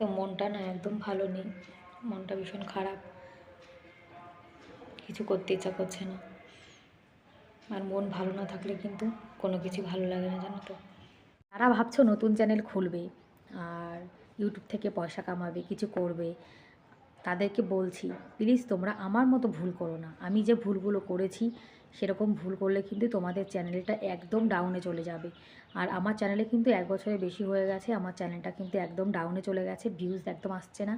তো মনটা না একদম ভালো নেই। মনটা ভীষণ খারাপ। কিছু করতে ইচ্ছা করছে না। আর মন ভালো না থাকলে কিন্তু কোনো কিছু ভালো লাগে না, জানো তো। তারা ভাবছ নতুন চ্যানেল খুলবে আর ইউটিউব থেকে পয়সা কামাবে, কিছু করবে। তাদেরকে বলছি প্লিজ তোমরা আমার মতো ভুল করো না। আমি যে ভুলগুলো করেছি সেরকম ভুল করলে কিন্তু তোমাদের চ্যানেলটা একদম ডাউনে চলে যাবে। আর আমার চ্যানেলে কিন্তু এক বছরে বেশি হয়ে গেছে, আমার চ্যানেলটা কিন্তু একদম ডাউনে চলে গেছে ভিউজ একদম আসছে না।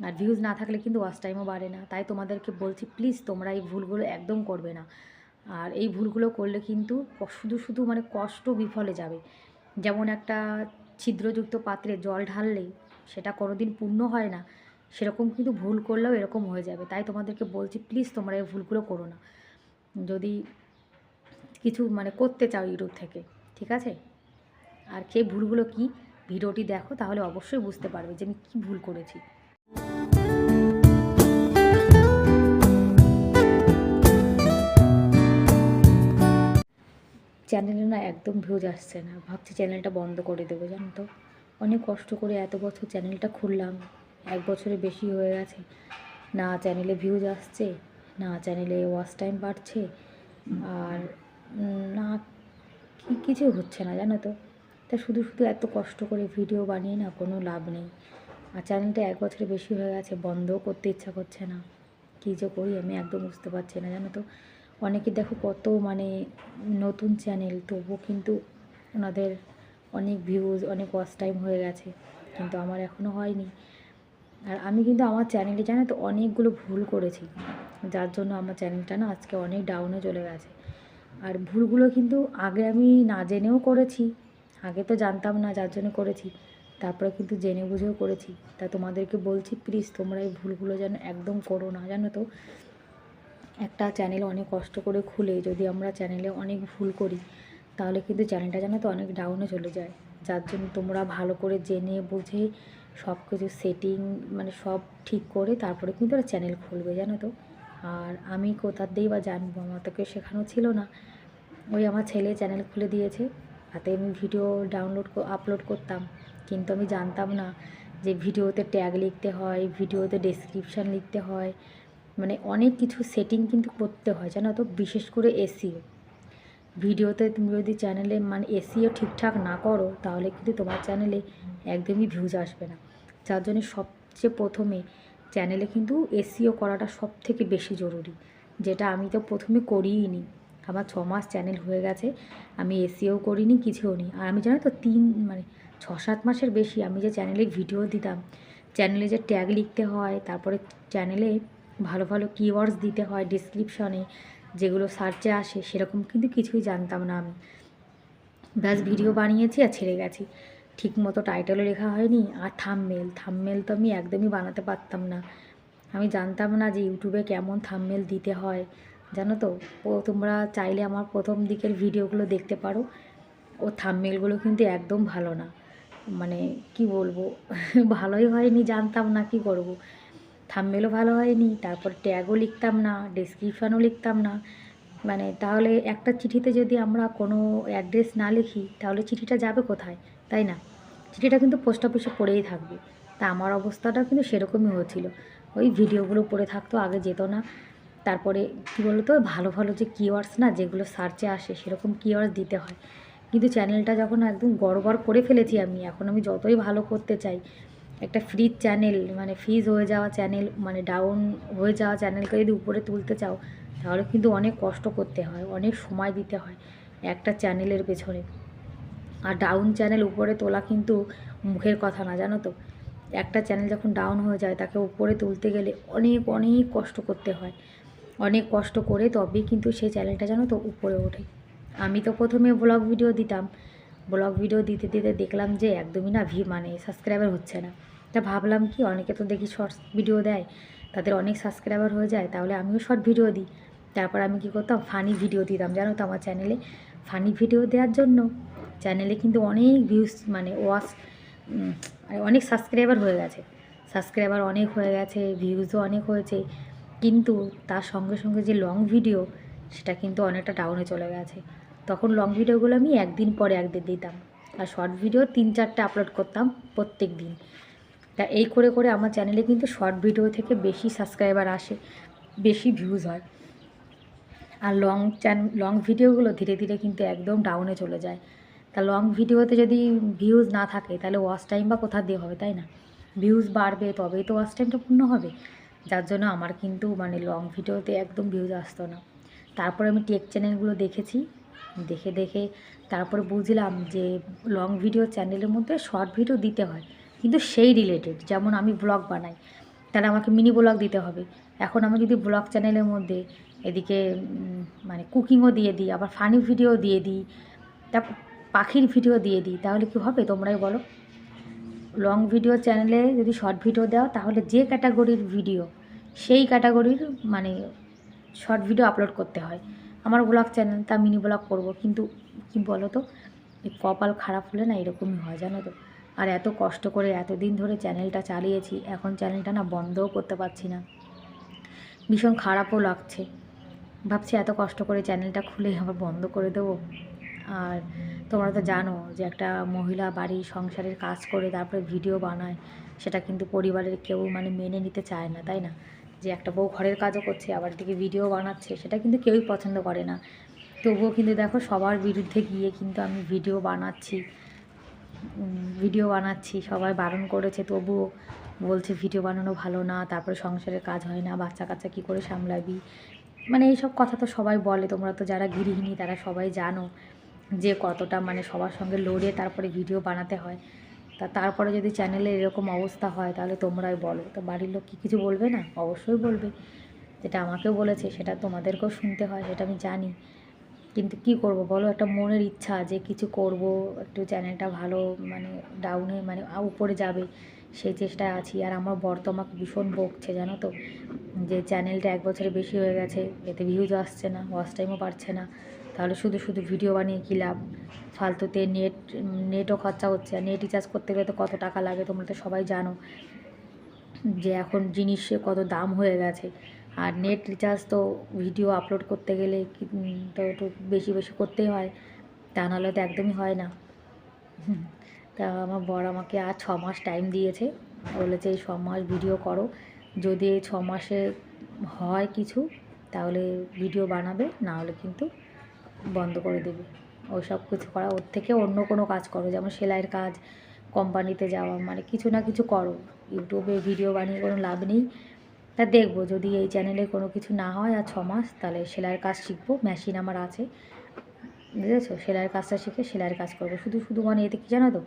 আর ভিউজ না থাকলে কিন্তু ওয়াচ টাইমও বাড়ে না। তাই তোমাদেরকে বলছি প্লিজ তোমরা এই ভুলগুলো একদম করবে না। আর এই ভুলগুলো করলে কিন্তু শুধু শুধু মানে কষ্ট বিফলে যাবে। যেমন একটা ছিদ্রযুক্ত পাত্রে জল ঢাললেই সেটা কোনোদিন পূর্ণ হয় না, সেরকম কিন্তু ভুল করলেও এরকম হয়ে যাবে। তাই তোমাদেরকে বলছি প্লিজ তোমরা এই ভুলগুলো করো না। যদি কিছু মানে করতে চাও ইউটিউব থেকে, ঠিক আছে? আর সেই ভুলগুলো কি? ভিডিওটি দেখো, তাহলে অবশ্যই বুঝতে পারবে যে আমি কী ভুল করেছি। চ্যানেলে না একদম ভিউজ আসছে না। ভাবছি চ্যানেলটা বন্ধ করে দেবো, জানো তো? অনেক কষ্ট করে এত বছর চ্যানেলটা খুললাম। এক বছরের বেশি হয়ে গেছে। না, চ্যানেলে ভিউজ আসছে। না চ্যানেলে ওয়াচ টাইম বাড়ছে। আর না কিছু হচ্ছে না, জানো তো? তা শুধু শুধু এত কষ্ট করে ভিডিও বানিয়ে না, কোনো লাভ নেই। আর চ্যানেলটা এক বছরের বেশি হয়ে গেছে, বন্ধও করতে ইচ্ছা করছে না। কী যে করি আমি একদম বুঝতে পারছি না, জানো তো? অনেকে দেখো কত মানে নতুন চ্যানেল তবুও কিন্তু ওনাদের অনেক ভিউজ অনেক ওয়াচ টাইম হয়ে গেছে। কিন্তু আমার এখনও হয়নি। আর আমি কিন্তু আমার চ্যানেলে জানো তো অনেকগুলো ভুল করেছি। যার জন্য আমার চ্যানেলটা না আজকে অনেক ডাউনে চলে গেছে। আর ভুলগুলো কিন্তু আগে আমি না জেনেও করেছি, আগে তো জানতাম না যার জন্য করেছি, তারপরে কিন্তু জেনে বুঝেও করেছি। তা তোমাদেরকে বলছি প্লিজ তোমরা এই ভুলগুলো যেন একদম করো না। জানো তো, একটা চ্যানেল অনেক কষ্ট করে খুলে যদি আমরা চ্যানেলে অনেক ভুল করি, তাহলে কিন্তু চ্যানেলটা জানো তো অনেক ডাউনে চলে যায়। যার জন্য তোমরা ভালো করে জেনে বুঝে সব কিছু সেটিং মানে সব ঠিক করে তারপরে কিন্তু একটা চ্যানেল খুলবে, জানো তো। আর আমি কোথার দিয়েই বা জানব? আমার তো কেউ শেখানো ছিল না। ওই আমার ছেলে চ্যানেল খুলে দিয়েছে। তাতে আমি ভিডিও ডাউনলোড আপলোড করতাম। কিন্তু আমি জানতাম না যে ভিডিওতে ট্যাগ লিখতে হয় ভিডিওতে ডেসক্রিপশান লিখতে হয়। মানে অনেক কিছু সেটিং কিন্তু করতে হয়, জানো তো? বিশেষ করে এসিও ভিডিওতে তুমি যদি চ্যানেলে মানে এসিও ঠিকঠাক না করো, তাহলে কিন্তু তোমার চ্যানেলে একদমই ভিউজ আসবে না। যার জন্য সবচেয়ে প্রথমে চ্যানেলে কিন্তু এসিও করাটা সব থেকে বেশি জরুরি। যেটা আমি তো প্রথমে করিই নি আমার ছ মাস চ্যানেল হয়ে গেছে। আমি এসিও করিনি, কিছুও নি। আর আমি জানো তো তিন মানে ছ সাত মাসের বেশি আমি যে চ্যানেলে ভিডিও দিতাম, চ্যানেলে যে ট্যাগ লিখতে হয়, তারপরে চ্যানেলে ভালো ভালো কিওয়ার্ডস দিতে হয় ডিসক্রিপশনে যেগুলো সার্চে আসে, সেরকম কিন্তু কিছুই জানতাম না আমি। ব্যাস, ভিডিও বানিয়েছি আর ছেড়ে গেছি। ঠিক মতো টাইটেলও লেখা হয়নি, আর থামমেল থামমেল তো আমি একদমই বানাতে পারতাম না। আমি জানতাম না যে ইউটিউবে কেমন থামমেল দিতে হয়। জানো তো, ও তোমরা চাইলে আমার প্রথম দিকের ভিডিওগুলো দেখতে পারো। ও থামমেলগুলো কিন্তু একদম ভালো না। মানে কি বলব, ভালোই হয়নি, জানতাম না কি করব। থামমেলও ভালো হয়নি, তারপর ট্যাগও লিখতাম না ডেসক্রিপশানও লিখতাম না। মানে তাহলে একটা চিঠিতে যদি আমরা কোনো অ্যাড্রেস না লিখি, তাহলে চিঠিটা যাবে কোথায়? তাই না? চিঠিটা কিন্তু পোস্ট অফিসে পড়েই থাকবে। তা আমার অবস্থাটা কিন্তু সেরকমই হয়েছিল ওই ভিডিওগুলো পড়ে থাকতো, আগে যেত না। তারপরে কী বলতো, ভালো ভালো যে কিওয়ার্ডস না, যেগুলো সার্চে আসে, সেরকম কিওয়ার্ডস দিতে হয়। কিন্তু চ্যানেলটা যখন একদম গড়বড় করে ফেলেছি আমি, এখন আমি যতই ভালো করতে চাই, একটা ফ্রি চ্যানেল মানে ফ্রিজ হয়ে যাওয়া চ্যানেল মানে ডাউন হয়ে যাওয়া চ্যানেলকে যদি উপরে তুলতে চাও, তাহলে কিন্তু অনেক কষ্ট করতে হয়, অনেক সময় দিতে হয় একটা চ্যানেলের পেছনে। আর ডাউন চ্যানেল উপরে তোলা কিন্তু মুখের কথা না, জানো তো? একটা চ্যানেল যখন ডাউন হয়ে যায়, তাকে উপরে তুলতে গেলে অনেক অনেক কষ্ট করতে হয়। অনেক কষ্ট করে তবেই কিন্তু সেই চ্যানেলটা জানো তো, উপরে ওঠে। আমি তো প্রথমে ব্লগ ভিডিও দিতাম। ব্লগ ভিডিও দিতে দিতে দেখলাম যে একদমই না ভি মানে সাবস্ক্রাইবার হচ্ছে না। তা ভাবলাম কি, অনেকে তো দেখি শর্টস ভিডিও দেয়, তাদের অনেক সাবস্ক্রাইবার হয়ে যায়, তাহলে আমিও শর্ট ভিডিও দিই। তারপর আমি কী করতাম ফানি ভিডিও দিতাম, জানো তো, আমার চ্যানেলে ফানি ভিডিও দেওয়ার জন্য চ্যানেলে কিন্তু অনেক ভিউজ মানে ওয়াচ অনেক সাবস্ক্রাইবার হয়ে গেছে। সাবস্ক্রাইবার অনেক হয়ে গেছে ভিউজও অনেক হয়েছে। কিন্তু তার সঙ্গে সঙ্গে যে লং ভিডিও সেটা কিন্তু অনেকটা ডাউনে চলে গেছে। তখন লং ভিডিওগুলো আমি একদিন পরে একদিন দিতাম। আর শর্ট ভিডিও তিন চারটে আপলোড করতাম প্রত্যেক দিন। তা এই করে করে আমার চ্যানেলে কিন্তু শর্ট ভিডিও থেকে বেশি সাবস্ক্রাইবার আসে, বেশি ভিউজ হয়। আর লং চ্যান লং ভিডিওগুলো ধীরে ধীরে কিন্তু একদম ডাউনে চলে যায়। তা লং ভিডিওতে যদি ভিউজ না থাকে, তাহলে ওয়াচ টাইম বা কোথা দিয়ে হবে, তাই না? ভিউজ বাড়বে, তবেই তো ওয়াচ টাইমটা পূর্ণ হবে। যার জন্য আমার কিন্তু মানে লং ভিডিওতে একদম ভিউজ আসতো না। তারপরে আমি টেক চ্যানেলগুলো দেখেছি। দেখে দেখে তারপরে বুঝলাম যে লং ভিডিও চ্যানেলের মধ্যে শর্ট ভিডিও দিতে হয়। কিন্তু সেই রিলেটেড যেমন আমি ব্লগ বানাই, তাহলে আমাকে মিনি ব্লগ দিতে হবে। এখন আমি যদি ব্লগ চ্যানেলের মধ্যে এদিকে মানে কুকিংও দিয়ে দিই, আবার ফানি ভিডিও দিয়ে দিই, তারপর পাখির ভিডিও দিয়ে দিই, তাহলে কি হবে তোমরাই বলো? লং ভিডিও চ্যানেলে যদি শর্ট ভিডিও দাও, তাহলে যে ক্যাটাগরির ভিডিও সেই ক্যাটাগরির মানে শর্ট ভিডিও আপলোড করতে হয়। আমার ব্লগ চ্যানেল তা মিনি ব্লগ করব, কিন্তু কি বলো তো কপাল খারাপ হলে না এরকমই হয়, জানো তো? আর এত কষ্ট করে এতদিন ধরে চ্যানেলটা চালিয়েছি, এখন চ্যানেলটা না বন্ধও করতে পারছি না। ভীষণ খারাপও লাগছে। ভাবছি এত কষ্ট করে চ্যানেলটা খুলে আবার বন্ধ করে দেবো। আর তোমরা তো জানো যে একটা মহিলা বাড়ি সংসারের কাজ করে তারপরে ভিডিও বানায়, সেটা কিন্তু পরিবারের কেউ মানে মেনে নিতে চায় না, তাই না? যে একটা বউ ঘরের কাজও করছে, আবার এদিকে ভিডিও বানাচ্ছে, সেটা কিন্তু কেউই পছন্দ করে না। তবুও কিন্তু দেখো সবার বিরুদ্ধে গিয়ে কিন্তু আমি ভিডিও বানাচ্ছি ভিডিও বানাচ্ছি, সবাই বারণ করেছে, তবুও বলছে ভিডিও বানানো ভালো না, তারপরে সংসারের কাজ হয় না, বাচ্চা কাচ্চা কী করে সামলাবি? মানে এইসব কথা তো সবাই বলে, তোমরা তো যারা গৃহিণী তারা সবাই জানো। যে কতটা মানে সবার সঙ্গে লড়ে তারপরে ভিডিও বানাতে হয়। তা তারপরে যদি চ্যানেলে এরকম অবস্থা হয়, তাহলে তোমরাই বলো। তো বাড়ির লোক কি কিছু বলবে না? অবশ্যই বলবে। যেটা আমাকেও বলেছে, সেটা তোমাদেরকেও শুনতে হয়, সেটা আমি জানি। কিন্তু কি করব বলো? একটা মনের ইচ্ছা যে কিছু করব, একটু চ্যানেলটা ভালো মানে ডাউনে মানে উপরে যাবে, সেই চেষ্টায় আছি। আর আমার বর তো আমাকে ভীষণ বকছে, জানো তো? যে চ্যানেলটা এক বছরে বেশি হয়ে গেছে, এতে ভিউজ আসছে না ওয়াচ টাইমও পারছে না। তাহলে শুধু শুধু ভিডিও বানিয়ে কী লাভ? ফালতুতে নেট নেটও খরচা হচ্ছে আর নেট রিচার্জ করতে গেলে তো কত টাকা লাগে তোমরা তো সবাই জানো যে এখন জিনিসে কত দাম হয়ে গেছে। আর নেট রিচার্জ তো ভিডিও আপলোড করতে গেলে তো একটু বেশি বেশি করতেই হয়। তা নাহলে তো একদমই হয় না। তা আমার বর আমাকে আর ছ মাস টাইম দিয়েছে। বলেছে এই ছ মাস ভিডিও করো। যদি এই ছ মাসে হয় কিছু, তাহলে ভিডিও বানাবে না হলে কিন্তু বন্ধ করে দেবে। ওই সব কিছু করা, ওর থেকে অন্য কোনো কাজ করো, যেমন সেলাইয়ের কাজ, কোম্পানিতে যাওয়া মানে কিছু না কিছু করো। ইউটিউবে ভিডিও বানিয়ে কোনো লাভ নেই। তা দেখব, যদি এই চ্যানেলে কোনো কিছু না হয় আর ছ মাস তাহলে সেলাইয়ের কাজ শিখব মেশিন আমার আছে। বুঝেছ? সেলাইয়ের কাজটা শিখে সেলাইয়ের কাজ করব। শুধু শুধু মানে এতে কি জানো তো?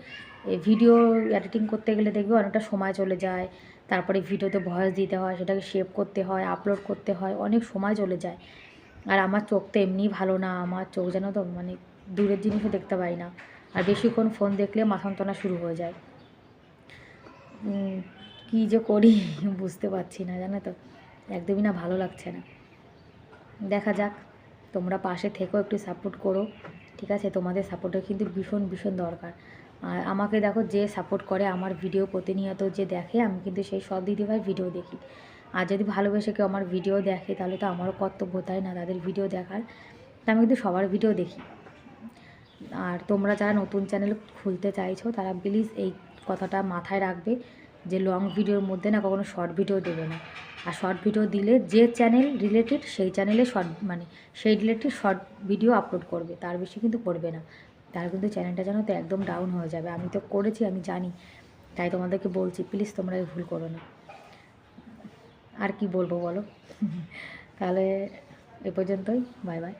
এই ভিডিও এডিটিং করতে গেলে দেখবে অনেকটা সময় চলে যায়। তারপরে ভিডিওতে ভয়েস দিতে হয়, সেটাকে সেভ করতে হয় আপলোড করতে হয়, অনেক সময় চলে যায়। আর আমার চোখ তো এমনিই ভালো না, আমার চোখ যেন তো মানে দূরের জিনিসও দেখতে পাই না। আর বেশিক্ষণ ফোন দেখলে মাথা যন্ত্রণা শুরু হয়ে যায়। কী যে করি বুঝতে পারছি না, জানো তো? একদমই না, ভালো লাগছে না। দেখা যাক, তোমরা পাশে থেকেও একটু সাপোর্ট করো, ঠিক আছে? তোমাদের সাপোর্টও কিন্তু ভীষণ ভীষণ দরকার। আর আমাকে দেখো, যে সাপোর্ট করে আমার ভিডিও প্রতিনিয়ত যে দেখে, আমি কিন্তু সেই সব দিদিভাই ভিডিও দেখি। আর যদি ভালোবেসে কেউ আমার ভিডিও দেখে, তাহলে তো আমারও কর্তব্য, তাই না? তাদের ভিডিও দেখার। তা আমি কিন্তু সবার ভিডিও দেখি। আর তোমরা যারা নতুন চ্যানেল খুলতে চাইছো, তারা প্লিজ এই কথাটা মাথায় রাখবে যে লং ভিডিওর মধ্যে না কখনো শর্ট ভিডিও দেবে না। আর শর্ট ভিডিও দিলে যে চ্যানেল রিলেটেড সেই চ্যানেলে শর্ট মানে সেই রিলেটেড শর্ট ভিডিও আপলোড করবে। তার বেশি কিন্তু করবে না। তার কিন্তু চ্যানেলটা যেন তো একদম ডাউন হয়ে যাবে। আমি তো করেছি, আমি জানি। তাই তোমাদেরকে বলছি প্লিজ তোমরা এই ভুল করো না। আর কি বলব বলো? তাহলে এ পর্যন্তই বাই বাই।